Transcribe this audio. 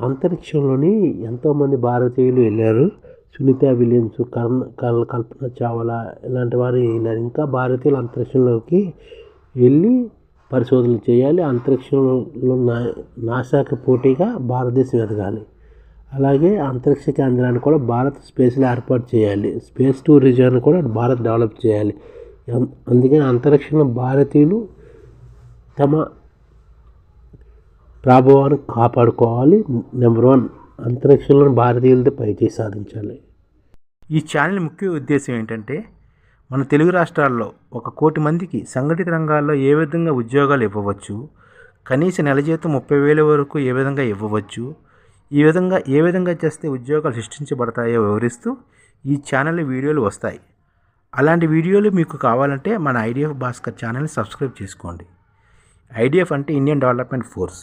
అంతరిక్షంలోని ఎంతోమంది భారతీయులు వెళ్ళారు. సునీత విలియమ్స్ కర్ణ కల్ కల్పన చావ్లా ఇలాంటి వారు వెళ్ళారు. ఇంకా భారతీయులు అంతరిక్షంలోకి వెళ్ళి పరిశోధనలు చేయాలి. అంతరిక్షంలో నా నాసాకి పోటీగా భారతదేశం ఎదగాలి. అలాగే అంతరిక్ష కేంద్రాన్ని కూడా భారత్ స్పేస్లో ఏర్పాటు చేయాలి. స్పేస్ టూరిజాన్ని కూడా భారత్ డెవలప్ చేయాలి. అందుకని అంతరిక్షంలో భారతీయులు తమ ప్రాభవాన్ని కాపాడుకోవాలి. నెంబర్ వన్ అంతరిక్షంలో భారతీయులతో పైచేయి సాధించాలి. ఈ ఛానల్ ముఖ్య ఉద్దేశం ఏంటంటే మన తెలుగు రాష్ట్రాల్లో ఒక కోటి మందికి సంఘటిత రంగాల్లో ఏ విధంగా ఉద్యోగాలు ఇవ్వవచ్చు కనీస నెల జీతం ముప్పై వేల వరకు ఏ విధంగా ఇవ్వవచ్చు ఈ విధంగా ఏ విధంగా చేస్తే ఉద్యోగాలు సృష్టించబడతాయో వివరిస్తూ ఈ ఛానల్ వీడియోలు వస్తాయి. అలాంటి వీడియోలు మీకు కావాలంటే మన ఐడిఎఫ్ భాస్కర్ ఛానల్ని సబ్స్క్రైబ్ చేసుకోండి. ఐడిఎఫ్ అంటే ఇండియన్ డెవలప్మెంట్ ఫోర్స్